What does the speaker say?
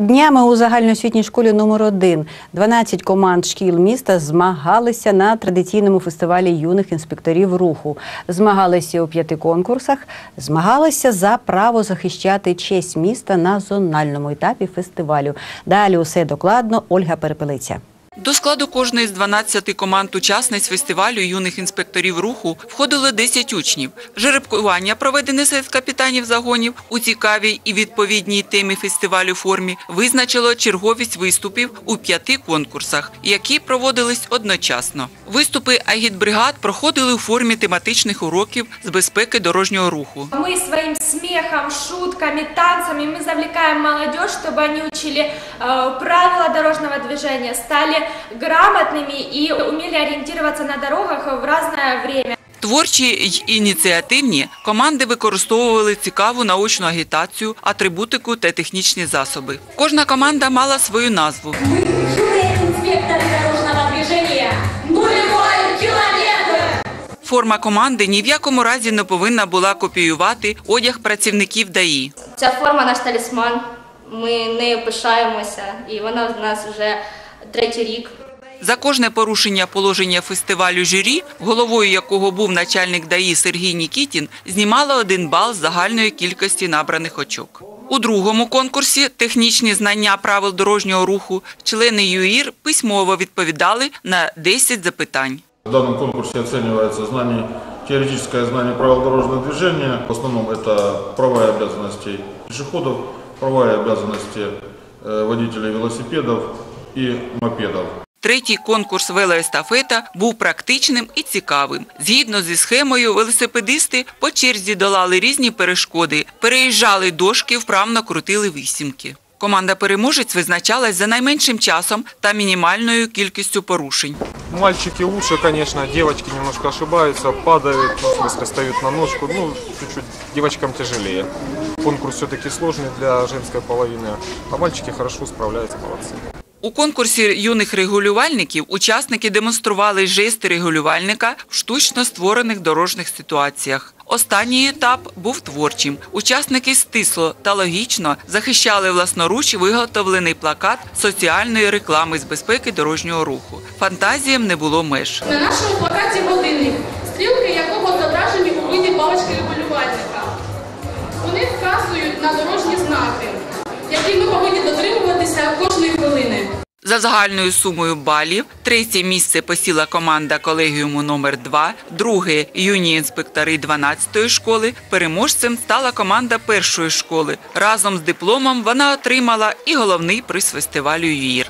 Днями у загальноосвітній школі номер 1 12 команд шкіл міста змагалися на традиційному фестивалі юних інспекторів руху. Змагалися у п'яти конкурсах, змагалися за право захищати честь міста на зональному етапі фестивалю. Далі усе докладно Ольга Перепелиця. До складу кожної з 12 команд учасниць фестивалю юних інспекторів руху входили 10 учнів. Жеребкування, проведене серед капітанів загонів у цікавій і відповідній темі фестивалю формі, визначило черговість виступів у п'яти конкурсах, які проводились одночасно. Виступи агітбригад проходили у формі тематичних уроків з безпеки дорожнього руху. Мы своим смехом, шутками, танцами мы завлекаем молодежь, чтобы они учили э, правила дорожного движения, стали грамотными и умели ориентироваться на дорогах в разное время. Творчі й ініціативні команди використовували цікаву наочну агітацію, атрибутику та технічні засоби. Кожна команда мала свою назву. Мы дежурные инспекторы дорожного движения. Нулевой километр! Форма команди ні в якому разі не повинна була копіювати одяг працівників ДАІ. Ця форма наш талісман. Ми нею пишаємося, і вона в нас вже третій рік. За кожне порушення положення фестивалю журі, головою якого був начальник ДАІ Сергій Нікітін, знімала один бал з загальної кількості набраних очок. У другому конкурсі технічні знання правил дорожнього руху члени ЮІР письмово відповідали на 10 запитань. В данном конкурсе оценивается знание, теоретическое знание правил дорожного движения. В основном это права и обязанности пешеходов, права и обязанности э, водителей велосипедов и мопедов. Третій конкурс велоестафета був практичним і цікавим. Згідно зі схемою, велосипедисти по черзі долали різні перешкоди, переїжджали дошки, вправно крутили вісімки. Команда переможець визначалась за найменшим часом та мінімальною кількістю порушень. Мальчики лучше, конечно, девочки немножко ошибаются, падают, ну, в смысле, встают на ножку, ну, чуть-чуть девочкам тяжелее. Конкурс все-таки сложный для женской половины, а мальчики хорошо справляются, молодцы. У конкурсі юних регулювальників учасники демонстрували жести регулювальника в штучно створених дорожніх ситуаціях. Останній етап був творчим. Учасники стисло та логічно захищали власноруч виготовлений плакат соціальної реклами з безпеки дорожнього руху. Фантазіям не було меж. На нашому плакаті годинник, стрілки якого зображені у виді палички регулювальника. Вони вказують на дорожні знаки, які ми повинні хвилини. За загальною сумою балів третє місце посіла команда колегіуму номер 2 друге юні інспектори 12-ї школи. Переможцем стала команда першої школи. Разом з дипломом вона отримала і головний приз фестивалю ЮІР.